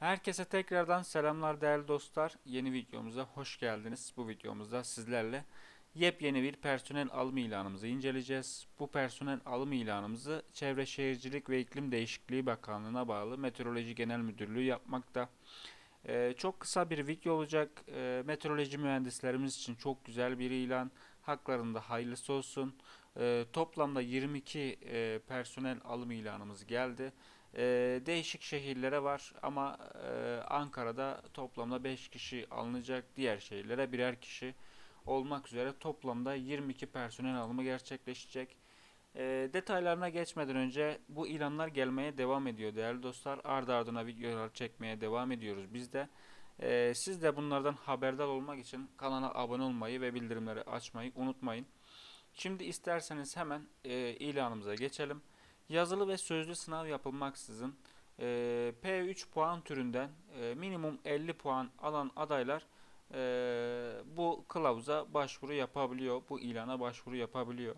Herkese tekrardan selamlar değerli dostlar. Yeni videomuza hoş geldiniz. Bu videomuzda sizlerle yepyeni bir personel alım ilanımızı inceleyeceğiz. Bu personel alım ilanımızı Çevre Şehircilik ve İklim Değişikliği Bakanlığı'na bağlı Meteoroloji Genel Müdürlüğü yapmakta. Ee, çok kısa bir video olacak. Ee, meteoroloji mühendislerimiz için çok güzel bir ilan. Haklarında hayırlısı olsun. Ee, toplamda 22 e, personel alım ilanımız geldi. Ee, değişik şehirlere var ama e, Ankara'da toplamda 5 kişi alınacak. Diğer şehirlere birer kişi olmak üzere toplamda 22 personel alımı gerçekleşecek. Ee, detaylarına geçmeden önce bu ilanlar gelmeye devam ediyor değerli dostlar. Ardı ardına videolar çekmeye devam ediyoruz biz de. Ee, siz de bunlardan haberdar olmak için kanala abone olmayı ve bildirimleri açmayı unutmayın. Şimdi isterseniz hemen e, ilanımıza geçelim. Yazılı ve sözlü sınav yapılmaksızın e, P3 puan türünden e, minimum 50 puan alan adaylar e, bu kılavuza başvuru yapabiliyor. Bu ilana başvuru yapabiliyor.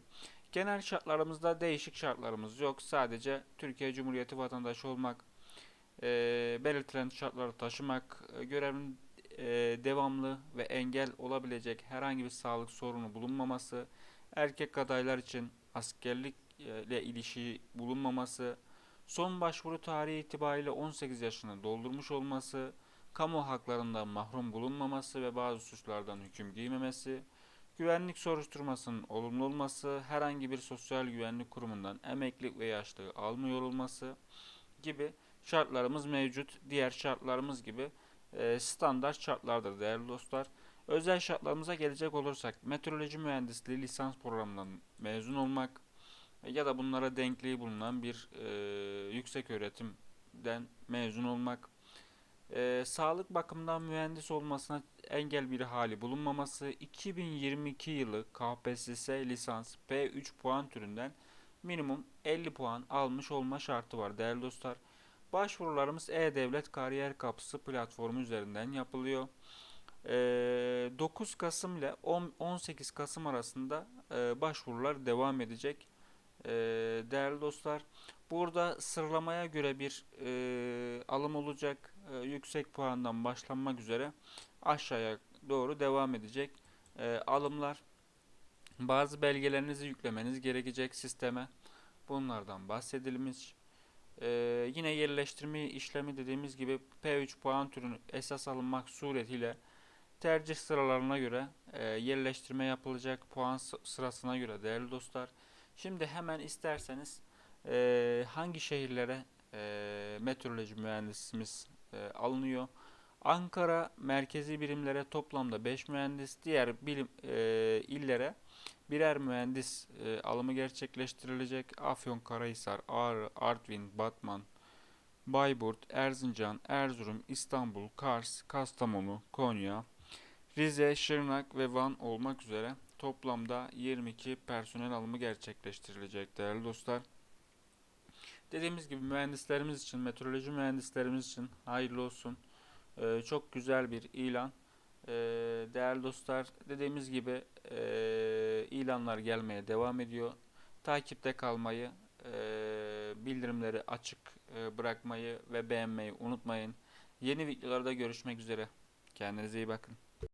Genel şartlarımızda değişik şartlarımız yok. Sadece Türkiye Cumhuriyeti vatandaşı olmak, e, belirtilen şartları taşımak, e, görevin e, devamlı ve engel olabilecek herhangi bir sağlık sorunu bulunmaması, erkek adaylar için askerlik ile ilişiği bulunmaması, son başvuru tarihi itibariyle 18 yaşını doldurmuş olması, kamu haklarından mahrum bulunmaması ve bazı suçlardan hüküm giymemesi, güvenlik soruşturmasının olumlu olması, herhangi bir sosyal güvenlik kurumundan emeklilik ve yaşlığı almıyor olması gibi şartlarımız mevcut. Diğer şartlarımız gibi e, standart şartlardır değerli dostlar. Özel şartlarımıza gelecek olursak meteoroloji mühendisliği lisans programından mezun olmak ya da bunlara denkliği bulunan bir e, yüksek öğretimden mezun olmak, e, sağlık bakımından mühendis olmasına engel bir hali bulunmaması, 2022 yılı KPSS lisans P3 puan türünden minimum 50 puan almış olma şartı var değerli dostlar. Başvurularımız E-Devlet Kariyer Kapısı platformu üzerinden yapılıyor. 9 Kasım ile 18 Kasım arasında başvurular devam edecek. Değerli dostlar, burada sıralamaya göre bir alım olacak. Yüksek puandan başlanmak üzere aşağıya doğru devam edecek alımlar. Bazı belgelerinizi yüklemeniz gerekecek sisteme. Bunlardan bahsedilmiş. Ee, yine yerleştirme işlemi dediğimiz gibi P3 puan türünü esas alınmak suretiyle tercih sıralarına göre e, yerleştirme yapılacak puan sırasına göre değerli dostlar. Şimdi hemen isterseniz e, hangi şehirlere e, meteoroloji mühendisimiz e, alınıyor? Ankara merkezi birimlere toplamda 5 mühendis, diğer bilim e, illere birer mühendis e, alımı gerçekleştirilecek. Afyonkarahisar, Ağrı, Artvin, Batman, Bayburt, Erzincan, Erzurum, İstanbul, Kars, Kastamonu, Konya, Rize, Şırnak ve Van olmak üzere toplamda 22 personel alımı gerçekleştirilecek değerli dostlar. Dediğimiz gibi mühendislerimiz için, meteoroloji mühendislerimiz için hayırlı olsun. Ee, çok güzel bir ilan. Ee, değerli dostlar, dediğimiz gibi e, ilanlar gelmeye devam ediyor. Takipte kalmayı, e, bildirimleri açık e, bırakmayı ve beğenmeyi unutmayın. Yeni videolarda görüşmek üzere. Kendinize iyi bakın.